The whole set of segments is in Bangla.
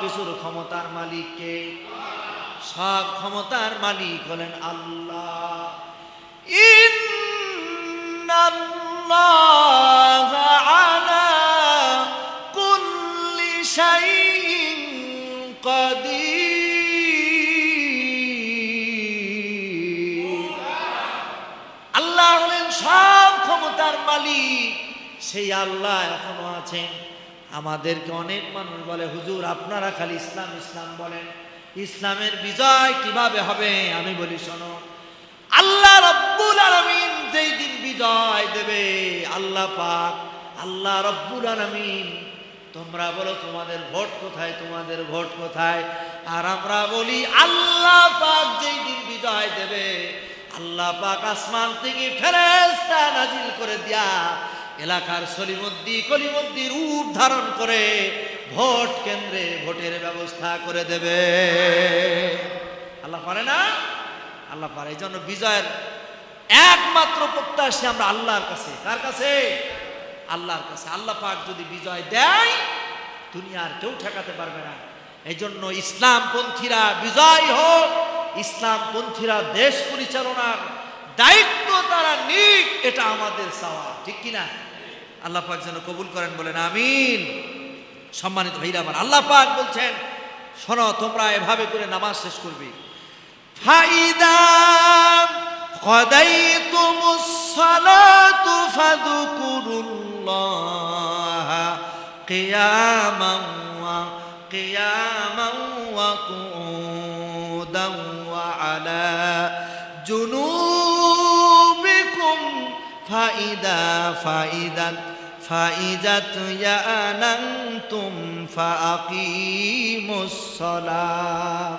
কিছুর ক্ষমতার মালিককে। সব ক্ষমতার মালিক হলেন আল্লাহ। ইন্নাল্লাহ আলা কুল্লি শাইইন কাদির। আল্লাহ হলেন সব ক্ষমতার মালিক। সেই আল্লাহ এখনও আছেন। আমাদেরকে অনেক মানুষ বলে, হুজুর, আপনারা খালি ইসলাম ইসলাম বলেন। ইসলামের বিজয় কীভাবে হবে? আমি বলি, শোনো, আল্লাহ রব্বুল আলামিন যেই দিন বিজয় দেবে, আল্লাহ পাক, আল্লাহ রব্বুল আলামিন, তোমরা বলো তোমাদের ভোট কোথায়, তোমাদের ভোট কোথায়? আর আমরা বলি, আল্লাহ পাক যেই দিন বিজয় দেবে, আল্লাহ পাক আসমান থেকে ফেরেশতা নাজিল করে দিয়া এলাকার সলিমদ্দি কলিমদ্দির রূপ ধারণ করে ভোট কেন্দ্রে ভোটের ব্যবস্থা করে দেবে। আল্লাহ পারে না? আল্লাহ পারে, এই জন্য বিজয়ের একমাত্র প্রত্যাশী আমরা আল্লাহর কাছে। কার কাছে? আল্লাহর কাছে। আল্লাহ পাক যদি বিজয় দেয়, দুনিয়ার কেউ ঠেকাতে পারবে না। এই জন্য ইসলামপন্থীরা বিজয় হোক, ইসলামপন্থীরা দেশ পরিচালনার দায়িত্ব তারা নিক, এটা আমাদের চাওয়া। ঠিক কিনা? আল্লাহ পাক যেন কবুল করেন বলেন আমিন সম্মানিত ভাইরা আমার আল্লাহ পাক বলছেন শোনো তোমরা এভাবে করে নামাজ শেষ করবে ফাইদা قضيتم الصلاة فاذكروا الله قياما وقياما وقعودا وعلى جنوبكم فإذا فإذا فإذا يأننتم فأقيموا الصلاة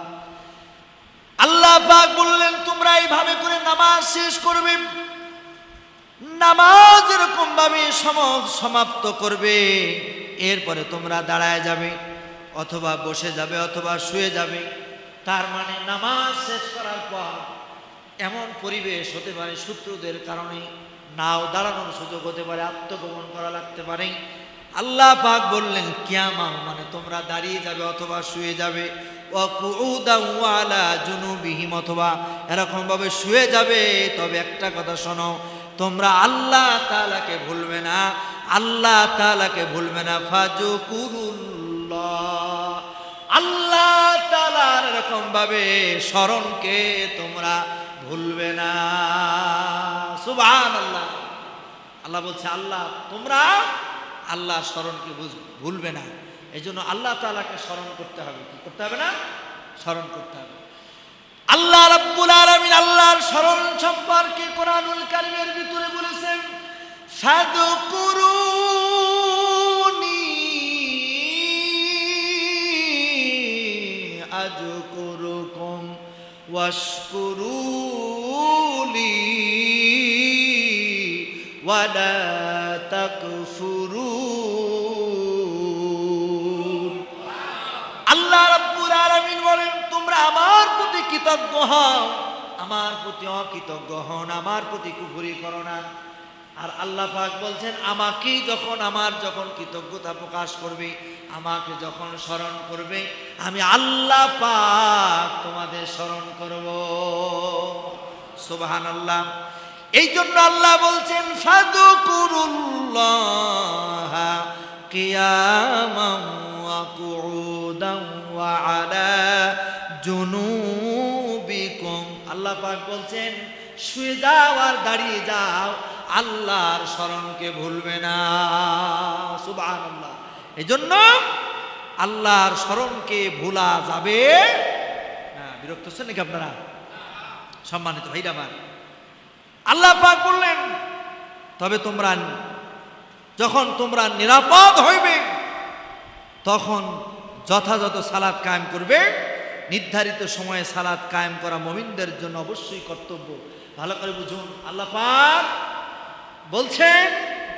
আল্লাহ পাক বললেন তোমরা এইভাবে করে নামাজ শেষ করবে নামাজ এরকম ভাবে সম- সমাপ্ত করবে এরপরে তোমরা দাঁড়ায় যাবে অথবা বসে যাবে অথবা শুয়ে যাবে তার মানে নামাজ শেষ করার পর এমন পরিবেশ হতে পারে শত্রুদের কারণে নাও, দাঁড়ানোর সুযোগ হতে পারে, আত্মগোপন করা লাগতে পারে। আল্লাহ পাক বললেন কিয়ামা মানে তোমরা দাঁড়িয়ে যাবে অথবা শুয়ে যাবে। জুনুবিহিম, অথবা এরকম ভাবে শুয়ে যাবে। তবে একটা কথা শোনো, তোমরা আল্লাহ তাআলাকে ভুলবে না। আল্লাহ তাআলাকে ভুলবে না। ফাজু কুরুল্লাহ আল্লাহ তাআলার এরকম ভাবে স্মরণকে তোমরা ভুলবে না। সুবহানাল্লাহ। আল্লাহ বলছে, আল্লাহ, তোমরা আল্লাহ স্মরণকে ভুলবে না। এই জন্য আল্লাহ তালাকে স্মরণ করতে হবে। কি করতে হবে না? স্মরণ করতে হবে। আল্লাহ রাব্বুল আলামিন আল্লাহর স্মরণ সম্পর্কে কোরআনুল কারিমের ভিতরে বলেছেন ফাদকুরুনি আযকুরুকুম ওয়াশকুরুলি ওয়ালা তাকফুরুন আল্লাহ রাব্বুল আলামিন বলেন, তোমরা আমার প্রতি কৃতজ্ঞ হও। আমার প্রতি অকৃতজ্ঞ হন আমার প্রতি কুফরি করো না। আর আল্লাহ পাক বলছেন, আমাকেই যখন আমার যখন কৃতজ্ঞতা প্রকাশ করবে, আমাকে যখন স্মরণ করবে, আমি আল্লাহ পাক তোমাদের স্মরণ করব। সুবহান আল্লাহ এই জন্য আল্লাহ বলছেন আলা জুনুবিকুম। আল্লাহ পাক বলছেন, শুয়ে যাও আর দাঁড়িয়ে যাও, আল্লাহর স্মরণকে ভুলবে না। সুবহানাল্লাহ। এই জন্য আল্লাহর স্মরণকে ভোলা যাবে বিরক্ত হচ্ছেন নাকি আপনারা? সম্মানিত ভাইরা আমার। আল্লাহ পাক বললেন, তবে তোমরা যখন তোমরা নিরাপদ হইবে, তখন যথাযথ সালাদ কায়েম করবে। নির্ধারিত সময়ে সালাদ কায়েম করা মমিনদের জন্য অবশ্যই কর্তব্য। ভালো করে বুঝুন, আল্লাহ পাক বলছেন,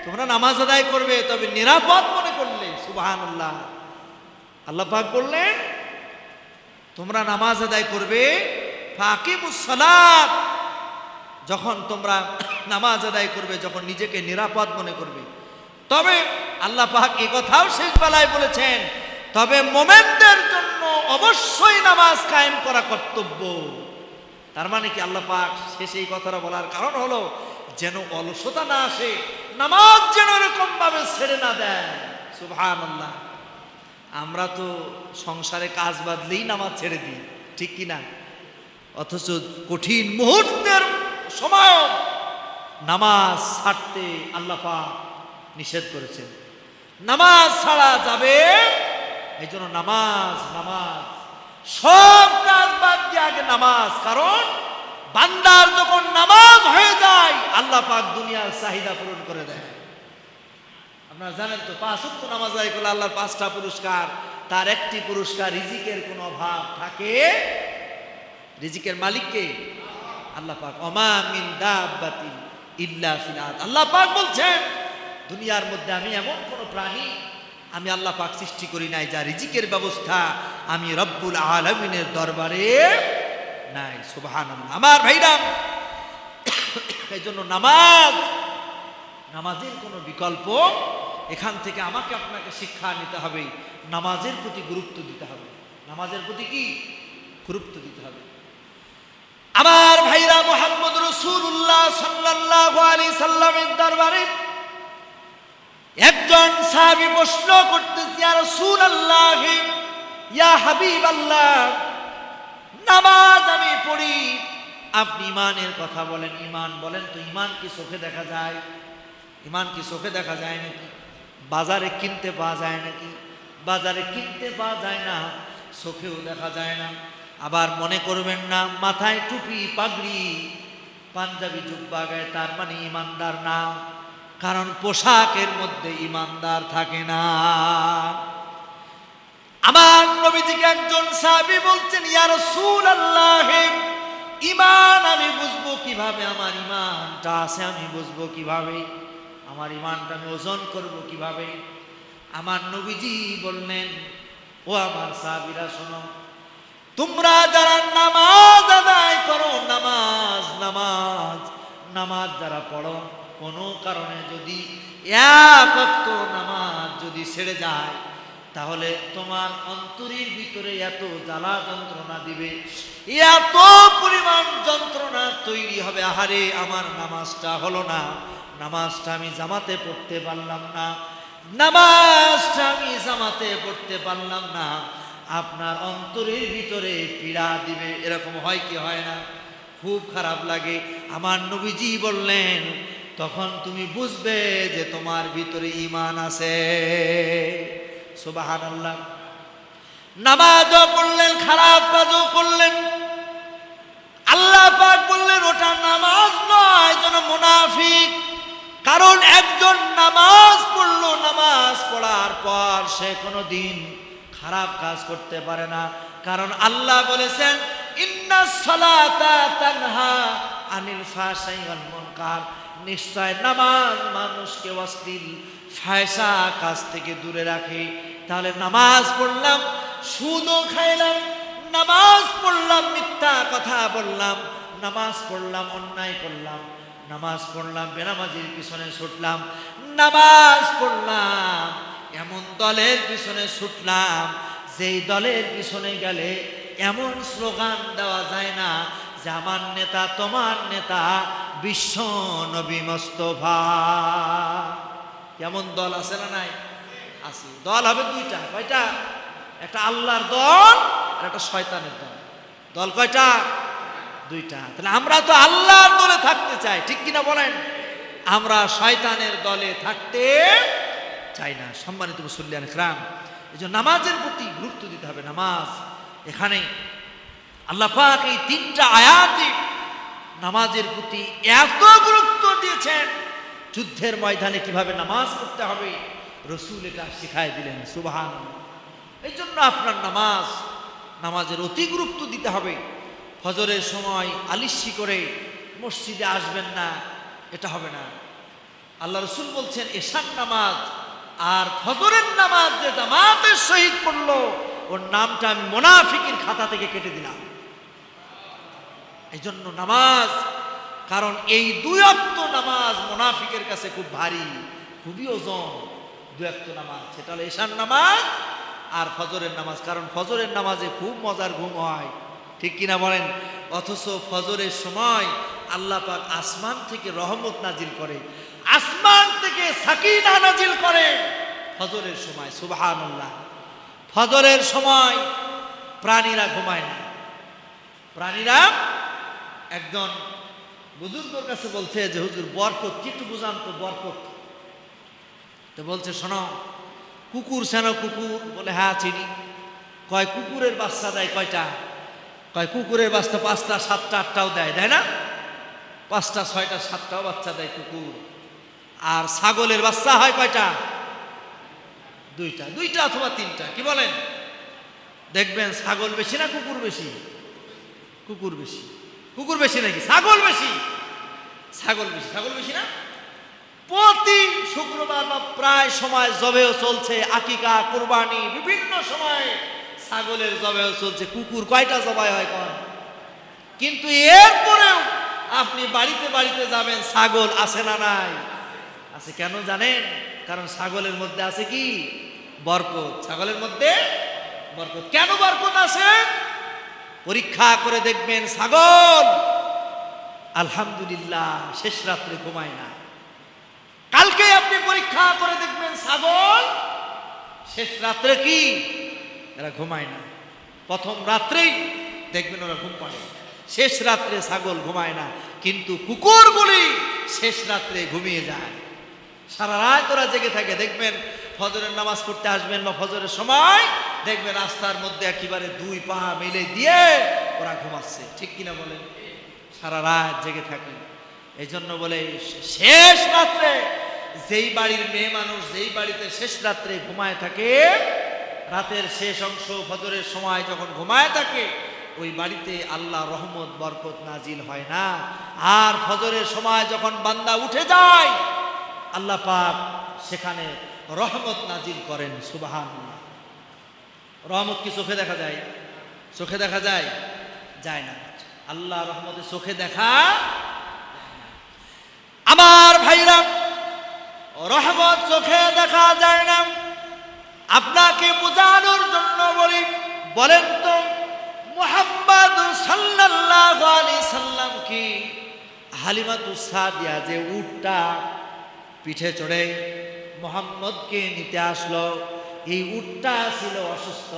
তোমরা নামাজ আদায় করবে, তবে নিরাপদ মনে করলে। সুবাহান আল্লাহ পাক বললেন, তোমরা নামাজ আদায় করবে ফাকিমুসসালাত যখন তোমরা নামাজ আদায় করবে, যখন নিজেকে নিরাপদ মনে করবে। তবে আল্লাহ পাক এ কথাও শেষ বেলায় বলেছেন, তবে মোমেনদের জন্য অবশ্যই নামাজ কায়েম করা কর্তব্য। তার মানে কি আল্লাহ পাক শেষে এই কথাটা বলার কারণ হলো, যেন অলসতা না আসে, নামাজ যেন এরকম ভাবে ছেড়ে না দেয়। সুবহান আল্লাহ আমরা তো সংসারে কাজ বাদলেই নামাজ ছেড়ে দিই, ঠিক কি না অথচ কঠিন মুহূর্তের সময় নামাজ ছাড়তে আল্লাহ পাক নিষেধ করেছেন। নামাজ ছাড়া যাবে এই জন্য নামাজ নামাজ। সব কাজ বাদ দিয়ে আগে নামাজ, কারণ বান্দার যখন নামাজ হয়ে যায়, আল্লাহ পাক দুনিয়ার চাহিদা পূরণ করে দেয়। আপনারা জানেন তো, পাঁচ উক্ত নামাজ আদায় করলে আল্লাহর পাঁচটা পুরস্কার, তার একটি পুরস্কার রিজিকের কোনো অভাব থাকে? রিজিকের মালিককে আল্লাহ পাক অমা মিন দাব্বাতিন ইল্লা ফিল আল্লাহ পাক বলছেন, দুনিয়ার মধ্যে আমি এমন কোন প্রাণী আমি আল্লাহ পাক সৃষ্টি করি নাই, যা রিজিকের ব্যবস্থা আমি রব্বুল আলমিনের দরবারে নাই। সুবহানাল্লাহ। আমার ভাইরাম এই জন্য নামাজ, নামাজের কোনো বিকল্প এখান থেকে আমাকে আপনাকে শিক্ষা নিতে হবে। নামাজের প্রতি গুরুত্ব দিতে হবে। নামাজের প্রতি কি? গুরুত্ব দিতে হবে। আমার ভাইরা মোহাম্মদ রসুল্লাহ সাল্লাল্লাহু আলাইহি সাল্লামের দরবারে একজন সাহাবী প্রশ্ন করতেছে, ইয়া রাসূলুল্লাহ, ইয়া হাবিবাল্লাহ, নামাজ আমি পড়ি, আপনি ইমানের কথা বলেন ইমান বলেন তো ইমান কি চোখে দেখা যায়? ইমান কি চোখে দেখা যায় নাকি? বাজারে কিনতে পাওয়া যায় নাকি? বাজারে কিনতে পাওয়া যায় না, চোখেও দেখা যায় না। আবার মনে করবেন না, মাথায় টুপি, পাগড়ি, পাঞ্জাবি জুব্বা গায়ে তার মানে ইমানদার না, কারণ পোশাকের মধ্যে ইমানদার থাকে না। আমার নবীজিকে একজন সাহাবী বলছেন, ইয়া রাসূলুল্লাহ ইমান আমি বুঝব কীভাবে? আমার ইমানটা আছে, আমি বুঝব কীভাবে? আমার ইমানটা আমি ওজন করব কীভাবে? আমার নবীজি বললেন, ও আমার সাহাবীরা, শোনো তোমরা যারা নামাজ আদায় করো, নামাজ নামাজ নামাজ যারা পড়ো, কোনো কারণে যদি এক নামাজ যদি ছেড়ে যায়, তাহলে তোমার অন্তরের ভিতরে এত জ্বালা যন্ত্রণা দিবে, এত পরিমাণ যন্ত্রণা তৈরি হবে, আহারে, আমার নামাজটা হলো না, নামাজটা আমি জামাতে পড়তে পারলাম না, নামাজটা আমি জামাতে পড়তে পারলাম না। আপনার অন্তরের ভিতরে পীড়া দিবে। এরকম হয় কি হয় না? খুব খারাপ লাগে। আমার নবীজি বললেন, তখন তুমি বুঝবে যে তোমার ভিতরে ইমান আছে। সুবাহান আল্লাহ নামাজও পড়লেন, খারাপ কাজও করলেন। আল্লাহ পাক বললেন, ওটা নামাজ নয়, যেন মুনাফিক। কারণ একজন নামাজ পড়ল, নামাজ পড়ার পর সে কোনো দিন খারাপ কাজ করতে পারে না। কারণ আল্লাহ বলেছেন, ইন্না সালাতা তানহা আনিল ফাহশাই ওয়াল মুনকার। নিশ্চয় নামাজ মানুষকে অশ্লীল ফায়সা কাজ থেকে দূরে রাখে। তাহলে নামাজ পড়লাম, সুদও খাইলাম, নামাজ পড়লাম, মিথ্যা কথা বললাম, নামাজ পড়লাম, অন্যায় করলাম, নামাজ পড়লাম, বেনামাজির পিছনে ছুটলাম, নামাজ পড়লাম। এমন দলের পিছনে ছুটলাম, যেই দলের পিছনে গেলে এমন স্লোগান দেওয়া যায় না যে, আমার নেতা, তোমার নেতা, বিশ্ব নবী মোস্তফা। কেমন দল আছে না নাই? আছে। দল হবে দুইটা। কয়টা? একটা আল্লাহর দল আর একটা শয়তানের দল। দল কয়টা? দুইটা। তাহলে আমরা তো আল্লাহর দলে থাকতে চাই, ঠিক কিনা বলেন? আমরা শয়তানের দলে থাকতে চাই না, সম্মানিত মুসল্লিয়ান ইকরাম এই জন্য নামাজের প্রতি গুরুত্ব দিতে হবে, নামাজ। এখানে আল্লাহ পাক এই তিনটা আয়াতে নামাজের প্রতি এত গুরুত্ব দিয়েছেন, যুদ্ধের ময়দানে কীভাবে নামাজ পড়তে হবে, রসুল এটা শিখাই দিলেন সুবাহান এই জন্য আপনার নামাজ, নামাজের অতি গুরুত্ব দিতে হবে। ফজরের সময় আলিস্যি করে মসজিদে আসবেন না, এটা হবে না। আল্লাহ রসুল বলছেন এশান নামাজ আর ফজরের নামাজ যে জামাতের শহীদ পড়ল, ওর নামটা আমি মোনাফিকের খাতা থেকে কেটে দিলাম। এই জন্য নামাজ, কারণ এই দুই অক্ত নামাজ মোনাফিকের কাছে খুব ভারী, খুবই ওজন। দু অক্ত নামাজ, সেটা হলো এশান নামাজ আর ফজরের নামাজ, কারণ ফজরের নামাজে খুব মজার ঘুম হয়। ঠিক কিনা বলেন? অথচ ফজরের সময় আল্লাহ পাক আসমান থেকে রহমত নাজিল করে। আসমান থেকে সাকিনা নাজিল করে ফজরের সময়, সুবহানাল্লাহ। ফজরের সময় প্রাণীরা ঘুমায় না। প্রাণীরা একজন বুজুর্গর কাছে বলছে যে, হুজুর, বরকত, কি একটু বুঝান তো বরকত? তো বলছে, শোনো, কুকুর সেন কুকুর বলে হ্যাঁ চিনি। কয় কুকুরের বাচ্চা দেয় কয়টা? কয় কুকুরের বাচ্চা পাঁচটা, সাতটা, আটটাও দেয় দেয় না? পাঁচটা, ছয়টা, সাতটাও বাচ্চা দেয় কুকুর। আর ছাগলের বাচ্চা হয় কয়টা? দুইটা। দুইটা অথবা তিনটা, কি বলেন? দেখবেন ছাগল বেশি না কুকুর বেশি? কুকুর বেশি। কুকুর বেশি নাকি? ছাগল বেশি। ছাগল বেশি। ছাগল বেশি না? প্রতি শুক্রবার বা প্রায় সময় জবেও চলছে আকিকা, কুরবানি, বিভিন্ন সময়ে ছাগলের জবেও চলছে। কুকুর কয়টা জবাই হয় কন? কিন্তু এরপরেও আপনি বাড়িতে বাড়িতে যাবেন, ছাগল আছে না নাই? আছে কেন জানেন? কারণ ছাগলের মধ্যে আছে কি? বরকত। ছাগলের মধ্যে বরকত। কেন বরকত আছে? পরীক্ষা করে দেখবেন ছাগল আলহামদুলিল্লাহ শেষ রাত্রে ঘুমায় না। কালকে আপনি পরীক্ষা করে দেখবেন ছাগল শেষ রাত্রে কি? এরা ঘুমায় না। প্রথম রাত্রেই দেখবেন ওরা ঘুম পাড়ে। শেষ রাত্রে ছাগল ঘুমায় না। কিন্তু কুকুরগুলি শেষ রাত্রে ঘুমিয়ে যায়। সারা রাত ওরা জেগে থাকে, দেখবেন ফজরের নামাজ পড়তে আসবেন বা ফজরের সময়, দেখবেন রাস্তার মধ্যে একেবারে দুই পা মেলে দিয়ে ওরা ঘুমাচ্ছে। ঠিক কিনা বলেন? সারা রাত জেগে থাকে। এই জন্য বলে, শেষ রাত্রে যেই বাড়ির মেয়ে মানুষ যেই বাড়িতে শেষ রাত্রে ঘুমায় থাকে, রাতের শেষ অংশ ফজরের সময় যখন ঘুমায় থাকে, ওই বাড়িতে আল্লাহ রহমত, বরকত নাজিল হয় না। আর ফজরের সময় যখন বান্দা উঠে যায় আল্লাহ পাক সেখানে রহমত নাজিল করেন সুবাহান রহমত কি চোখে দেখা যায়? চোখে দেখা যায়? যায় না। আল্লাহ রহমতে চোখে দেখা আমার ভাইরা, রহমত চোখে দেখা যায় না। আপনাকে বোঝানোর জন্য বলি, বলেন তো, মোহাম্মদ সাল্লাল্লাহু আলাইহি সাল্লাম কি হালিমাতু সাদিয়া যে উটটা পিঠে চড়ে মোহাম্মদকে নিতে আসলো। এই উটটা ছিল অসুস্থ,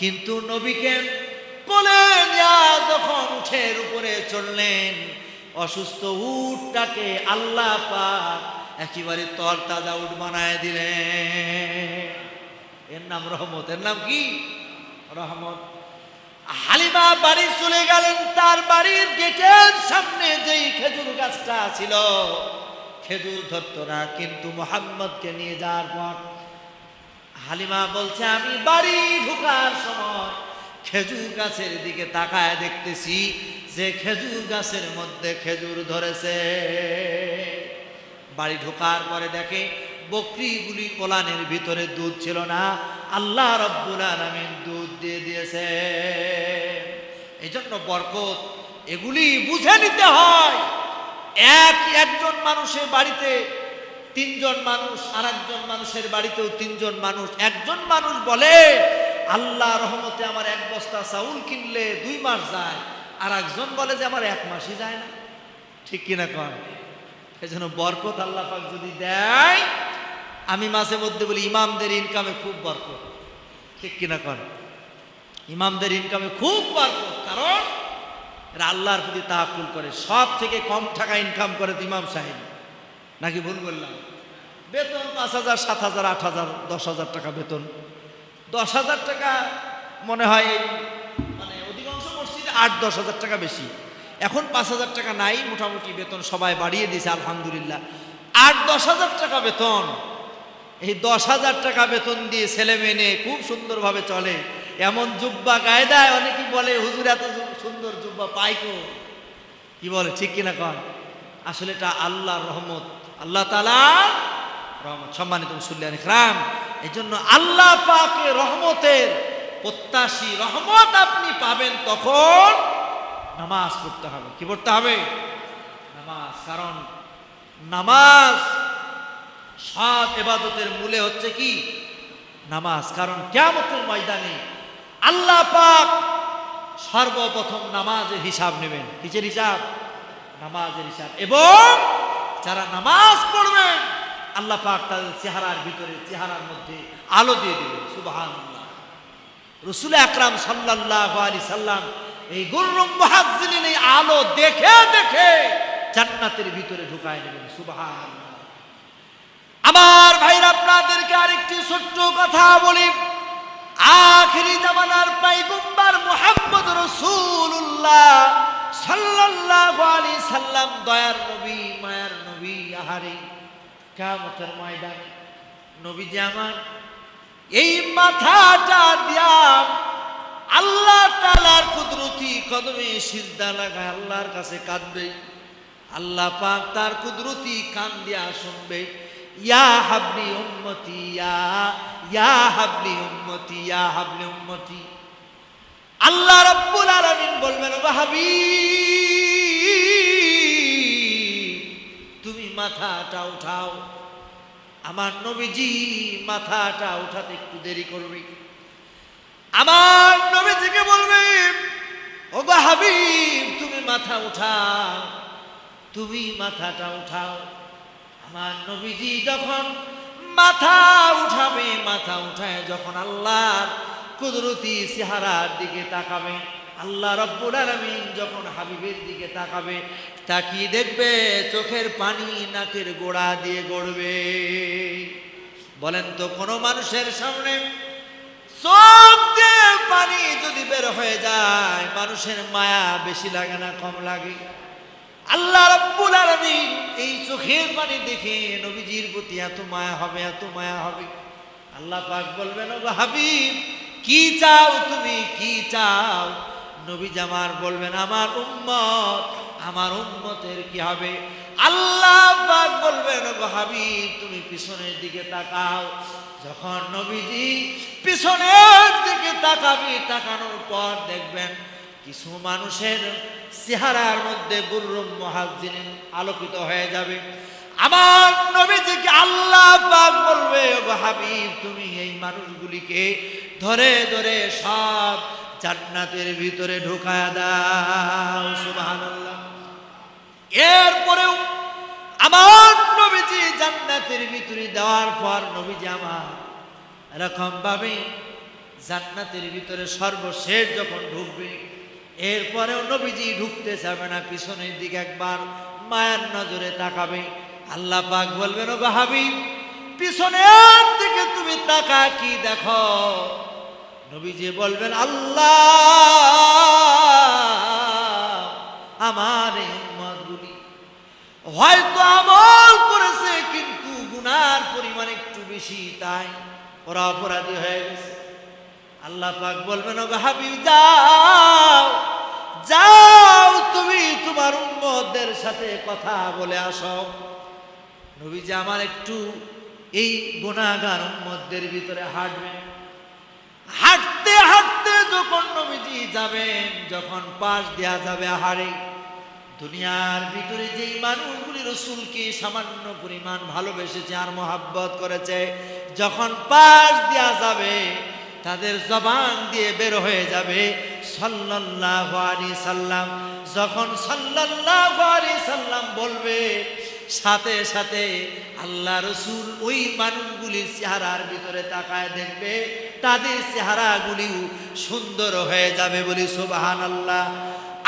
কিন্তু নবীকে কোলে যখন উঠের উপরে চললেন অসুস্থ উটটাকে আল্লাহ পাক একেবারে তরতাজা উট বানায় দিলেন। এর নাম রহমত। এর নাম কি? রহমত। হালিমা বাড়ি চলে গেলেন, তার বাড়ির গেটের সামনে যেই খেজুর গাছটা ছিল খেজুর ধরত না, কিন্তু মোহাম্মদকে নিয়ে যাওয়ার পর হালিমা বলছে, আমি বাড়ি ঢুকার সময় খেজুর গাছের দিকে তাকায় দেখতেছি যে খেজুর গাছের মধ্যে খেজুর ধরেছে। বাড়ি ঢোকার পরে দেখে বকরিগুলি কোলানের ভিতরে দুধ ছিল না, আল্লাহ রব্বুল আলমিন দুধ দিয়ে দিয়েছে। এই জন্য বরকত, এগুলি বুঝে নিতে হয়। এক একজন মানুষের বাড়িতে তিনজন মানুষ আর একজন মানুষের বাড়িতেও তিনজন মানুষ। একজন মানুষ বলে, আল্লাহ রহমতে আমার এক বস্তা চাউল কিনলে দুই মাস যায়। আর একজন বলে যে, আমার এক মাসই যায় না। ঠিক কিনা কন? এই জন্য বরকত আল্লাহ পাক যদি দেয়, আমি মাঝে মধ্যে বলি, ইমামদের ইনকামে খুব বরকত। ঠিক কিনা কন? ইমামদের ইনকামে খুব বরকত। কারণ এরা আল্লাহর প্রতি তাহাকুল করে। সব থেকে কম টাকা ইনকাম করে ইমাম সাহেব। নাকি ভুল বললাম? বেতন পাঁচ হাজার, সাত হাজার, আট হাজার, দশ হাজার টাকা বেতন। দশ হাজার টাকা মনে হয় মানে অধিকাংশ মসজিদে আট, দশ হাজার টাকা বেশি। এখন পাঁচ হাজার টাকা নাই, মোটামুটি বেতন সবাই বাড়িয়ে দিয়েছে, আলহামদুলিল্লাহ। আট, দশ হাজার টাকা বেতন। এই দশ হাজার টাকা বেতন দিয়ে ছেলে মেয়ে খুব সুন্দরভাবে চলে। এমন জুব্বা গায়ে দেয় অনেকেই বলে, হুজুর, এত সুন্দর জুব্বা পাইকো কি? বলে, ঠিক কিনা কন? আসলে এটা আল্লাহর রহমত। আল্লাহ তালা রহমত। সম্মানিত মুসল্লিয়ান ইকরাম এই জন্য আল্লাহ পাকে রহমতের প্রত্যাশী রহমত আপনি পাবেন তখন নামাজ পড়তে হবে। কি পড়তে হবে? নামাজ। কারণ নামাজ সব এবাদতের মূলে হচ্ছে কি? নামাজ। কারণ কেমতের ময়দানে আল্লাহ পাক সর্বপ্রথম নামাজের হিসাব নেবেন। কিসের হিসাব? নামাজের হিসাব। এবং যারা নামাজ পড়বেন, আল্লাহ পাক তাদের চেহারার ভিতরে, চেহারার মধ্যে আলো দিয়ে দেবেন। সুবাহান রসুল আকরাম সাল্লাহ আলী সাল্লাম এই গুরুম মহাজিন এই আলো দেখে দেখে জান্নাতের ভিতরে ঢুকায় নেবেন সুবাহান আমার ভাইরা, আপনাদেরকে আরেকটি ছোট্ট কথা বলি। আখিরি জামানার পাইগম্বার মুহাম্মদ রসুল্লাহ সাল্লাল্লাহু আলাইহি সাল্লাম, দয়ার নবী, মায়ার নবী, আহারে কিয়ামতের ময়দানে। নবী যে আমার, এই মাথাটা দিয়া আল্লাহ তাআলার কুদরতি কদমে সিজদা লাগায় আল্লাহর কাছে কাঁদবে। আল্লাহ পাক তার কুদরতি কান দিয়া শুনবে। ইয়া হাবলি উম্মতি, ইয়া ইয়া হাবলি উম্মতি, ইয়া হাবলি উম্মতি। আল্লাহ রাব্বুল আলামিন বলবেন ও হাবিব, তুমি মাথাটা উঠাও। আমার নবীজি মাথাটা উঠাতে একটু দেরি করবে। আমার নবীজিকে বলবে ও হাবিব, তুমি মাথা উঠাও, তুমি মাথাটা উঠাও। আমার নবীজি যখন মাথা উঠাবে, মাথা উঠায় যখন আল্লাহর কুদরতি চেহারার দিকে তাকাবে, আল্লাহ রব্বুল আলামিন যখন হাবিবের দিকে তাকাবে, তাকিয়ে দেখবে চোখের পানি নাকের গোড়া দিয়ে গড়বে। বলেন তো কোনো মানুষের সামনে চোখ দিয়ে পানি যদি বের হয়ে যায়, মানুষের মায়া বেশি লাগে না, কম লাগে? আল্লাহ রাব্বুল আলামিন এই চোখের পানি দেখে নবীজির প্রতি এত মায়া হবে, এত মায়া হবে। আল্লাহ পাক বলবেন ও গো হাবিব, কি চাও তুমি? কি চাও? নবী জামার বলবেন, আমার উম্মত, আমার উম্মতের কি হবে? আল্লাহ পাক বলবেন ও গো হাবিব, তুমি পিছনের দিকে তাকাও। যখন নবীজি পিছনের দিকে তাকাবি, তাকানোর পর দেখবেন কিছু মানুষের চেহারার মধ্যে বুর্রুম মহাজিন আলোকিত হয়ে যাবে। আমার নবীজিকে আল্লাহ পাক বলবে, "ও হাবিব, তুমি এই মানুষগুলিকে ধরে ধরে সব জান্নাতের ভিতরে ঢুকায়া দাও। সুবহানাল্লাহ। এরপরেও আমার নবীজি জান্নাতের ভিতরে দেওয়ার পর নবীজি আমার এরকম ভাবে জান্নাতের ভিতরে সর্বশেষ যখন ঢুকবে এরপরেও নবীজি ঢুকতে যাবে না, পিছনের দিকে একবার মায়ার নজরে তাকাবে। আল্লাহ পাক বলবেন ও হাবিব, পিছনের দিকে তুমি তাকা কি দেখো? নবীজি বলবেন, আল্লাহ, আমার এই হয়তো আমল করেছে, কিন্তু গুনার পরিমাণ একটু বেশি, তাই ওরা অপরাধী হয়ে গেছে। আল্লাহ পাক বলবেন ও হাবিব, যাও যাও তুমি তোমার উম্মতদের সাথে কথা বলে আসো। নবী যে আমার একটু এই গুণাগার উম্মতদের ভিতরে হাঁটবেন। হাঁটতে হাঁটতে যখন নবীজি যাবেন, যখন পাশ দেয়া যাবে আহারে, দুনিয়ার ভিতরে যেই মানুষগুলি রসুলকে সামান্য পরিমাণ ভালোবেসেছে আর মোহাব্বত করেছে, যখন পাশ দেয়া যাবে তাদের জবান দিয়ে বের হয়ে যাবে সাল্লাল্লাহু আলাইহি সাল্লাম। যখন সাল্লাল্লাহু আলাইহি সাল্লাম বলবে, সাথে সাথে আল্লাহ রসুল ওই মানুষগুলির চেহারার ভিতরে তাকায় দেখবে, তাদের চেহারাগুলিও সুন্দর হয়ে যাবে বলি সুবাহান আল্লাহ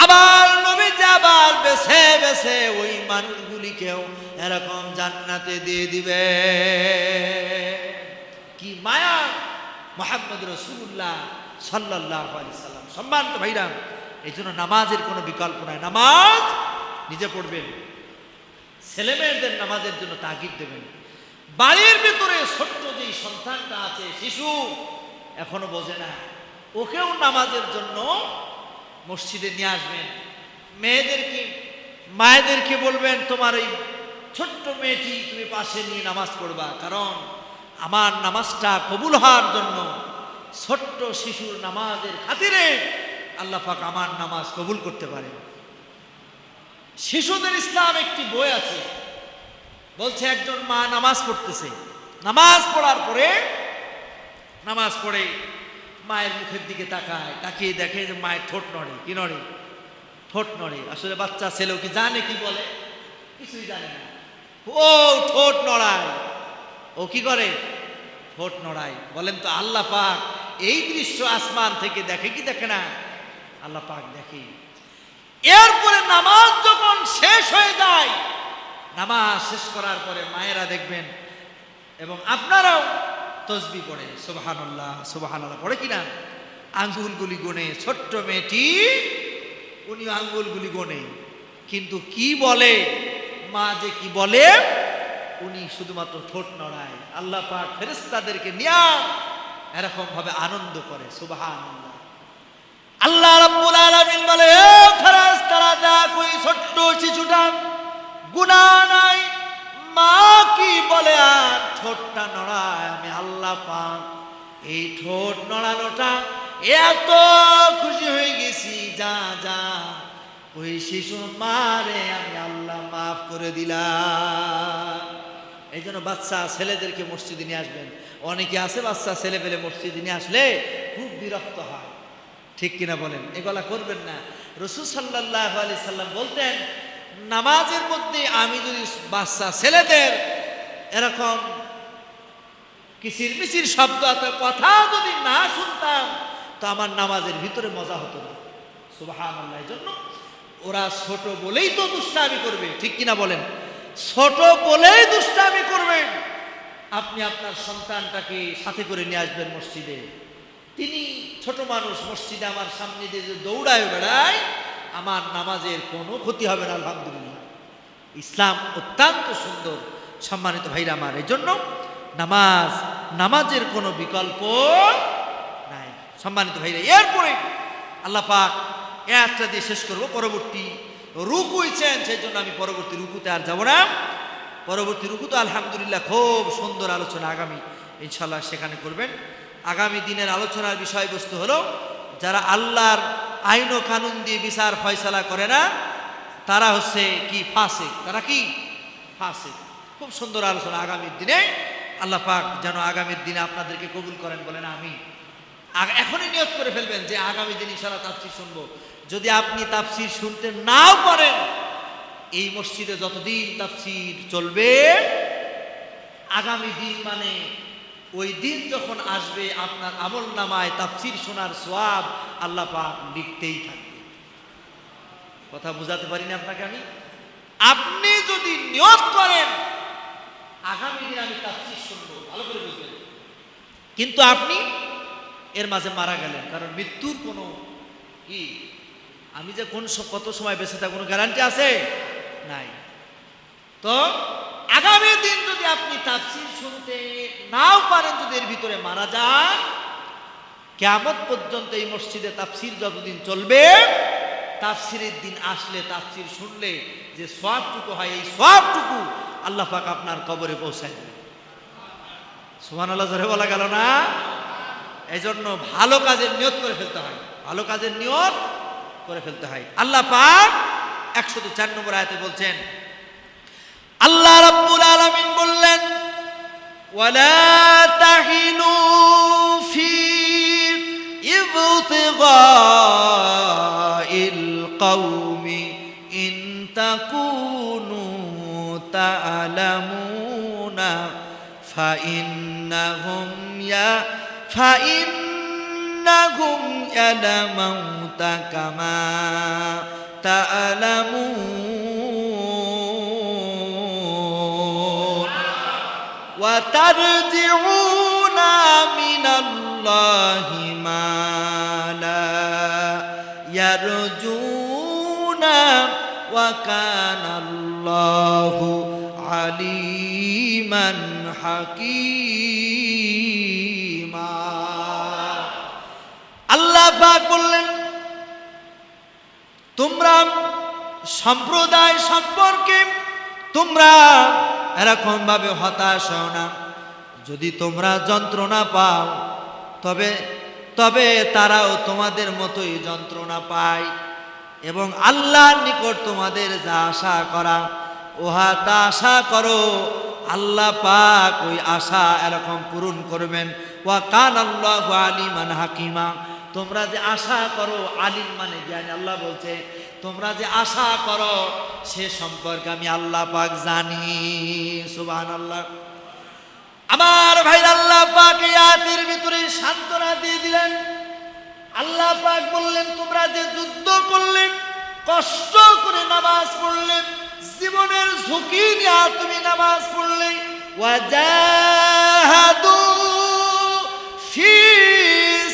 আবার নবীজি আবার বেছে বেছে ওই মানুষগুলিকেও এরকম জান্নাতে দিয়ে দিবে। কি মায়া! মোহাম্মদ রসুল্লাহ সাল্লাহ আলি সাল্লাম। সম্মানিত ভাইরা, এই জন্য নামাজের কোনো বিকল্প নাই। নামাজ নিজে পড়বেন। ছেলেমেয়েদের নামাজের জন্য তাগিদ দেবেন। বাড়ির ভিতরে ছোট্ট যেই সন্তানটা আছে, শিশু, এখনও বোঝে না। ওকেও নামাজের জন্য মসজিদে নিয়ে আসবেন। মেয়েদেরকে, মায়েদেরকে বলবেন, তোমার এই ছোট্ট মেয়েটি তুমি পাশে নিয়ে নামাজ পড়বা। কারণ আমার নামাজটা কবুল হওয়ার জন্য ছোট্ট শিশুর নামাজের খাতিরে আল্লাহ পাক আমার নামাজ কবুল করতে পারে শিশুদের ইসলাম একটি বই আছে, বলছে একজন মা নামাজ পড়তেছে। নামাজ পড়ার পরে, নামাজ পড়ে মায়ের মুখের দিকে তাকায়, তাকিয়ে দেখে যে মায়ের ঠোঁট নড়ে। কি নড়ে? ঠোঁট নড়ে। আসলে বাচ্চা ছেলেও কি জানে, কি বলে? কিছুই জানে না। ও ঠোঁট নড়ায়। ও কি করে? ঠোঁট নড়ায়। বলেন তো, আল্লাহ পাক এই দৃশ্য আসমান থেকে দেখে কি দেখে না? আল্লাহ পাক দেখে। এরপরে নামাজ যখন শেষ হয়ে যায়, নামাজ শেষ করার পরে মায়েরা দেখবেন এবং আপনারাও তসবি পড়ে সুবাহান্লাহ সুবাহান্লাহ পড়ে কিনা আঙ্গুলগুলি গুনে, ছোট্ট মেয়েটি উনি আঙ্গুলগুলি গোনে। কিন্তু কি বলে? মা যে কি বলে? উনি শুধুমাত্র ঠোঁট নড়ায়। আল্লাহ পাক ফেরেস্তাদেরকে নিয়া এরকম ভাবে আনন্দ করে সুবাহান আল্লাহ রাব্বুল আলামিন বলে, এ ফেরেশতারা, দেখ ওই ছোট্ট শিশুটা গুনাহ নাই, মা কি বলে, আর ঠোঁটটা নড়ায় আমি আল্লাহ পাক। এই ঠোঁট নড়ানোটা এত খুশি হয়ে গেছি, যা যা। ওই শিশুর মারে আমি আল্লাহ মাফ করে দিলাম। এই জন্য বাচ্চা ছেলেদেরকে মসজিদে নিয়ে আসবেন। অনেকে আছে বাচ্চা ছেলে পেলে মসজিদে নিয়ে আসলে খুব বিরক্ত হয়। ঠিক কিনা বলেন? এগুলা করবেন না। রসুল সাল্লাহ আলি সাল্লাম বলতেন, নামাজের মধ্যে আমি যদি বাচ্চা ছেলেদের এরকম কিসির মিচির শব্দ কথা যদি না শুনতাম, তো আমার নামাজের ভিতরে মজা হতো না। এই জন্য ওরা ছোট বলেই তো দুষ্টামি করবে। ঠিক কিনা বলেন? ছোট বলেই দুষ্টামি করবেন। আপনি আপনার সন্তানটাকে সাথে করে নিয়ে আসবেন মসজিদে। তিনি ছোট মানুষ, মসজিদে আমার সামনে দিয়ে যে দৌড়ায়, বেড়ায়, আমার নামাজের কোনো ক্ষতি হবে না, আলহামদুলিল্লাহ। ইসলাম অত্যন্ত সুন্দর, সম্মানিত ভাইরা আমার। এই জন্য নামাজ, নামাজের কোনো বিকল্প নাই। সম্মানিত ভাইরা, এরপরে আল্লাহ পাক এ একটা দিয়ে শেষ করব, পরবর্তী রুকু ইচ্ছেন সেই জন্য আমি পরবর্তী রুকুতে আর যাব না। পরবর্তী রুকু তো আলহামদুলিল্লাহ খুব সুন্দর আলোচনা আগামী ইনশাল্লাহ সেখানে করবেন। আগামী দিনের আলোচনার বিষয়বস্তু হলো, যারা আল্লাহর আইন ও কানুন দিয়ে বিচার ফয়সালা করে না, তারা হচ্ছে কি? ফাঁসে তারা কি? ফাঁসে খুব সুন্দর আলোচনা আগামীর দিনে। আল্লাহ পাক যেন আগামীর দিনে আপনাদেরকে কবুল করেন বলেন আমি এখনই নিয়োগ করে ফেলবেন যে আগামী দিন ইশারা তাফসির শুনব। যদি আপনি তাফসির শুনতে নাও পারেন, এই মসজিদে যতদিন তাফসির চলবে, আগামী দিন মানে ওই দিন যখন আসবে আপনার আমল নামায় তাফসির শোনার সোয়াব আল্লাহ পাক লিখতেই থাকবে। কথা বুঝাতে পারিনি আপনাকে আমি? আপনি যদি নিয়ত করেন, আগামী দিন আমি তাফসির শুনব। ভালো করে বুঝবেন। কিন্তু আপনি এর মাঝে মারা গেলেন। কারণ মৃত্যুর কোনো কি আমি যে কোন কত সময় বেঁচে থাকব, কোনো গ্যারান্টি আছে? নাই। তো আগামী দিন যদি আপনি তাফসির শুনতে নাও পারেন, যদি এর ভিতরে মারা যান কেমন পর্যন্ত এই মসজিদে তাফসির যতদিন চলবে, তাফসিরের দিন আসলে, তাফসির শুনলে যে সবটুকু হয়, এই সবটুকু আল্লাহ পাক আপনার কবরে পৌঁছায় সুমান আল্লাহ ধরে বলা গেল না? এজন্য ভালো কাজের নিয়ত করে ফেলতে হয়। ভালো কাজের নিয়ত করে ফেলতে হয়। আল্লাহ পাক একশো চার নম্বর আয়তে বলছেন, আল্লাহ রব্বুল আলমিন বললেন, ওয়ালা তাহিনু ফি ইন فإنهم يلموت كما تعلمون. وترجعون من الله ما لا يرجون. وكان الله عليما حكيما. পাক বললেন তোমরা সম্প্রদায় সম্পর্কে তোমরা এরকম ভাবে হতাশ হও না। যদি তোমরা যন্ত্রণা পাও, তবে তবে তারাও তোমাদের মতোই যন্ত্রণা পায় এবং আল্লাহর নিকট তোমাদের যা আশা করা, উহা তা আশা করো, আল্লাহ পাক ওই আশা এরকম পূরণ করবেন। ওয়া কান আল্লাহ আলিমান হাকিমা। তোমরা যে আশা করো আলিম মানে জ্ঞানী, আল্লাহ বলছে, তোমরা যে আশা করো সে সম্পর্কে আমি আল্লাহ পাক জানি সুবাহ আল্লাহ আমার ভাই আল্লাহ পাক আয়াতের ভিতরে সান্ত্বনা দিয়ে দিলেন। আল্লাহ পাক বললেন, তোমরা যে যুদ্ধ করলে, কষ্ট করে নামাজ পড়লে, জীবনের ঝুঁকি নিয়ে তুমি নামাজ পড়লে, ওয়াজাহাদু ফি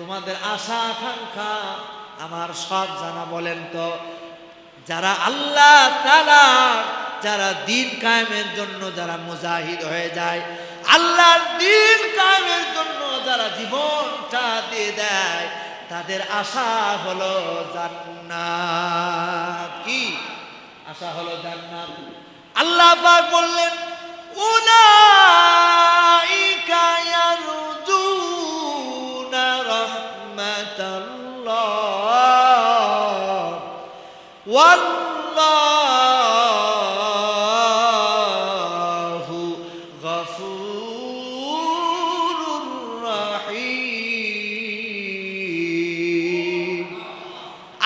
তোমাদের আশা আকাঙ্ক্ষা, আমার সব জানা বলেন তো, যারা আল্লাহ তালা যারা দিন কায়েমের জন্য যারা মুজাহিদ হয়ে যায়, আল্লাহর দিন কায়েমের জন্য যারা জীবনটা দিয়ে দেয়, তাদের আশা হলো জান্নাত। কি? আশা হলো জান্নাত। আল্লাহ বললেন, উলাইকা ইয়ারজুনা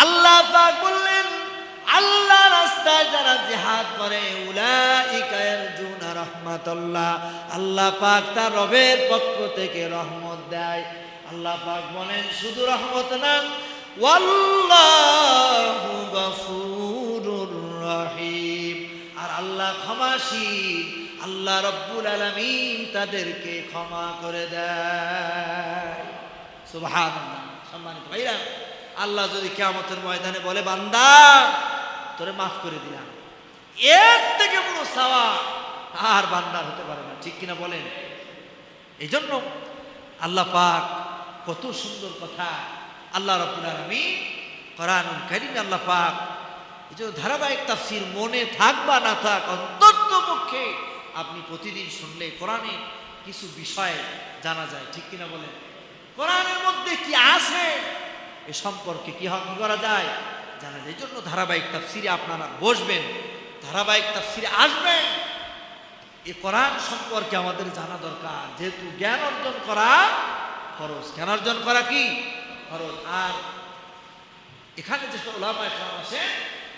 আল্লাহ পাক বললেন আল্লাহ রাস্তায় যারা জিহাদ করে, উলাইকা ইয়ারজুনা রাহমাতাল্লাহ। আল্লাহ পাক তার রবের পক্ষ রহমত দেয়। আল্লাহ পাক বলেন, শুধু রহমত না আর আল্লাহ ক্ষমাশীল, আল্লাহ রব্বুল আলামিন তাদেরকে ক্ষমা করে দেয়। সম্মানিত ভাইরা, আল্লাহ যদি কিয়ামতের ময়দানে বলে, বান্দা, তোরে মাফ করে দিলাম। এর থেকে বড় সাওয়া আর বান্দার হতে পারে না। ঠিক কিনা বলেন? এই জন্য আল্লাহ পাক কত সুন্দর কথা আল্লাহ রব্বুল আলামিন কোরআনুল কারীমে আল্লাহ পাক এই যে ধারাবাহিক তাফসীর মনে থাক বা না থাক, অন্তত পক্ষে আপনি প্রতিদিন শুনলে কোরআনে কিছু বিষয় জানা যায়, ঠিক কিনা বলেন? কোরআনের মধ্যে কি আছে? এ সম্পর্কে কি হয় কি করা যায়? জানা যায়। এই জন্য ধারাবাহিক তাফসিরে আপনারা বসবেন, ধারাবাহিক তাফসিরে আসবেন। এ কোরআন সম্পর্কে আমাদের জানা দরকার। যেহেতু জ্ঞান অর্জন করা খরচ জ্ঞান অর্জন করা কি? খরচ আর এখানে যে ওলামা একরাম আছে,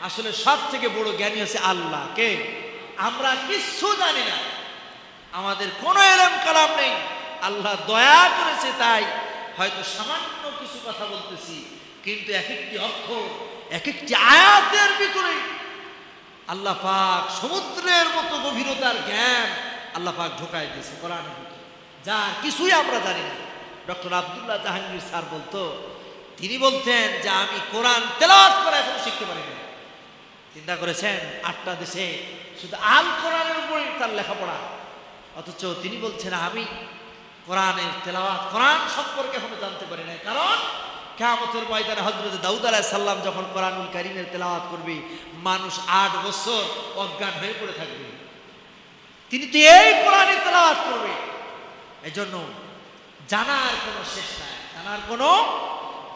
আসলে সব থেকে বড় জ্ঞানী হচ্ছে আল্লাহ। কে? আমরা কিচ্ছু জানি না। আমাদের কোনো এরম কালাম নেই। আল্লাহ দয়া করেছে তাই হয়তো সামান্য কিছু কথা বলতেছি, কিন্তু এক একটি অক্ষর এক একটি আয়াতের ভিতরে আল্লাহ পাক সমুদ্রের মতো গভীরতার জ্ঞান আল্লাহ পাক ঢোকায় দিয়েছে কোরআনের ভিতরে। যা কিছুই আমরা জানি না। ডক্টর আবদুল্লাহ জাহাঙ্গীর স্যার বলতো, তিনি বলতেন যে আমি কোরআন তেলাওয়াত করা এখন শিখতে পারি না চিন্তা করেছেন, আটটা দেশে শুধু আল কোরআনের উপরেই তার লেখাপড়া। অথচ তিনি বলছেন, আমি কোরআনের তেলাওয়াত, কোরআন সম্পর্কে এখনও জানতে পারি না কারণ কেমতের ময়দানে হজরত দাউদ সাল্লাম যখন কোরআনুল কারিমের তেলাওয়াত করবে, মানুষ আট বছর অজ্ঞান হয়ে পড়ে থাকবে। তিনি তো এই কোরআনের তেলাওয়াত করবে। এই জন্য জানার কোনো শেষ নাই। জানার কোনো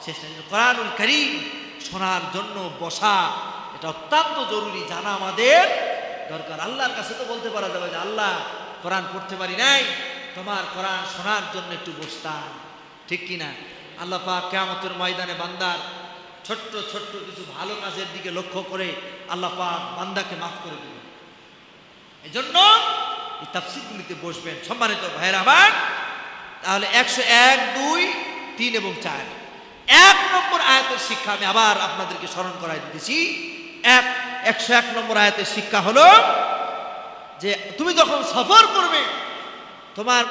শেষ নাই। কোরআনুল করিম শোনার জন্য বসা, এটা অত্যন্ত জরুরি। জানা আমাদের দরকার। আল্লাহর কাছে তো বলতে পারা যাবে যে, আল্লাহ, কোরআন পড়তে পারি নাই। তোমার কোরআন শোনার জন্য একটু বসতাম। ঠিক কি না আল্লাহ পাক কেয়ামতের ময়দানে বান্দার ছোট্ট ছোট্ট কিছু ভালো কাজের দিকে লক্ষ্য করে আল্লাহ পাক বান্দাকে মাফ করে দেবেন। এই জন্য এই তাফসিরগুলিতে বসবেন। সম্মানিত ভাইয়ের আমার তাহলে একশো এক, দুই, তিন এবং চার। এক নম্বর আয়াতের শিক্ষা আমি আবার আপনাদেরকে স্মরণ করাই দিতেছি। এক, একশো এক নম্বর আয়াতের শিক্ষা হলো যে, তুমি যখন সফর করবে, তোমার